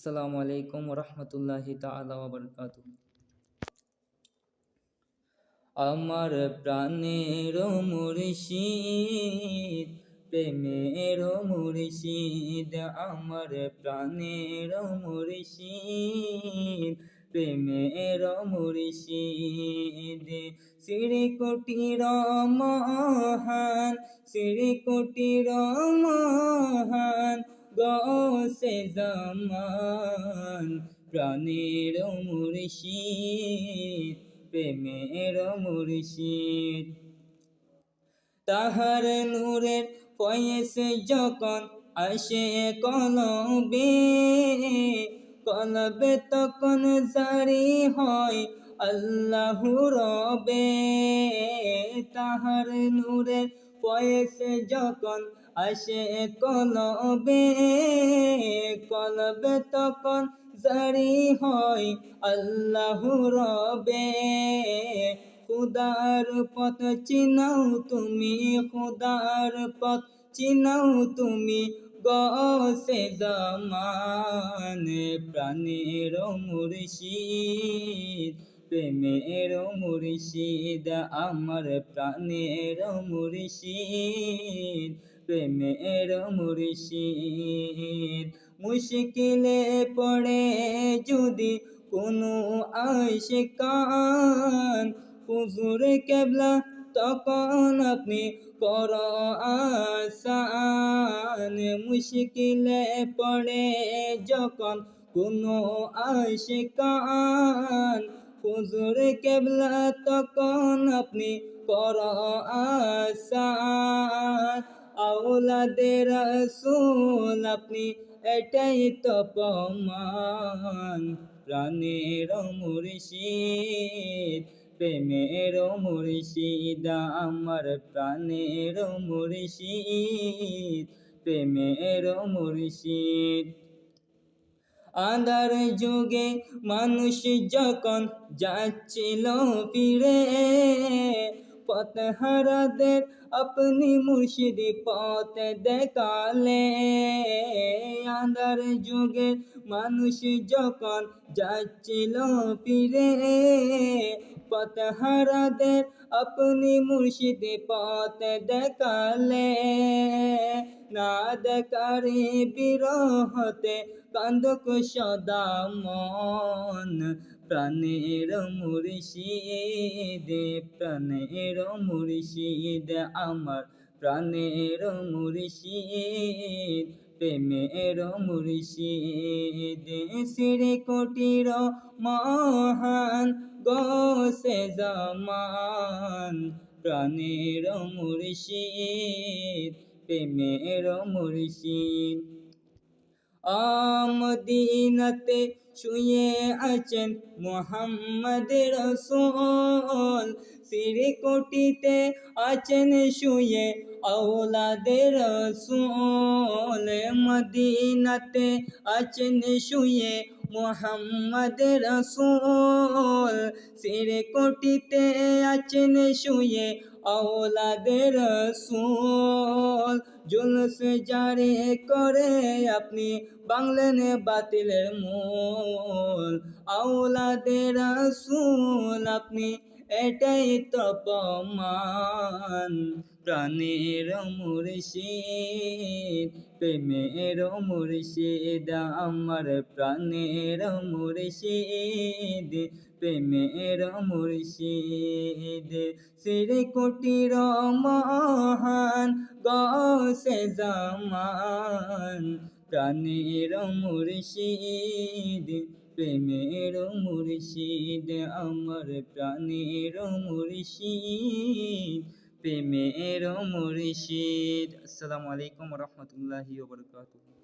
আসসালামু আলাইকুম রহমতুল্লাহি বারাকাতুহু। আমার প্রাণের মুর্শিদ, প্রেমের মুর্শিদ, আমার প্রাণের মুর্শিদ, প্রেমের মুর্শিদ। শ্রী কোটির মহান শ্রী কোটির মহান গসে জামান, প্রাণের মুর্শিদ, প্রেমের মুর্শিদ। তাহার নূরের ফয়েস যখন আসে কলবে কলবে তখন জারি হয় আল্লাহ রবে। তাহার নূরের ফয়েস যখন আসে কলবে কলবে তখন জারি হয় আল্লাহ রবে। খুদার পথ চিনাও তুমি, খুদার পথ চিনাও তুমি গসে জামান, প্রাণের মুর্শিদ। প্রেমের মুর্শিদ, আমার প্রাণের মুর্শিদ, প্রেমের মুর্শিদ। মুশকিলে পড়ে যদি কোনো আশিকান, হুজুর কেবলা তখন আপনি কর আসান। মুশকিলে পড়ে যখন কোনো আশিকান হুজুর কেবলা তখন আপনি কর আওলাদের রসুল আপনি এটাই তো প্রমাণ। প্রাণের মুর্শিদ, প্রেমের মুর্শিদ, আমার প্রাণের মুর্শিদ, প্রেমের মুর্শিদ। আন্ধার যুগে মানুষ যখন যাচ্ছিল ফিরে পথ আপনি মুর্শিদ পথ দেখালে। আন্ধার যুগে মানুষ যখন যাচ্ছিল ফিরে পথ হারাদের আপনি মুর্শিদ পথ দেখালে। না দেখারে বিরহতে, কান্দক সদা মন। প্রাণের মুর্শিদ প্রাণের মুর্শিদ আমার। প্রাণের মুর্শিদ, প্রেমের মুর্শিদ। শ্রী কোটির মহান গোসে জামান। প্রাণের মুর্শিদ প্রেমের মুর্শিদ। আমদিনতে শুয়ে আছেন মোহাম্মদ রসুল। সিঁড়ি আছেন শুয়ে আওলাদের রসুল। মদিনাতে আছেন শুয়ে মোহাম্মদ রসুল। সিঁড়ি কোটিতে আছেন শুয়ে আওলাদের রসুল। জুলস জারে করে আপনি বাংলেন বাতিলের মূল। আওলাদের রসুল, আপনি এটাই তপমান প্রাণের মুর্শিদ, প্রেমের মুর্শিদ, আমার প্রাণের মুর্শিদ, প্রেমের মুর্শিদ। শ্রী কোটির মহান গসে জামান, প্রাণের মুর্শিদ, প্রেমের মুর্শিদ, আমার প্রাণের মুর্শিদ। প্রেমের মুর্শিদ। আসসালামু আলাইকুম রহমতুল্লাহি ওবরকাতুহ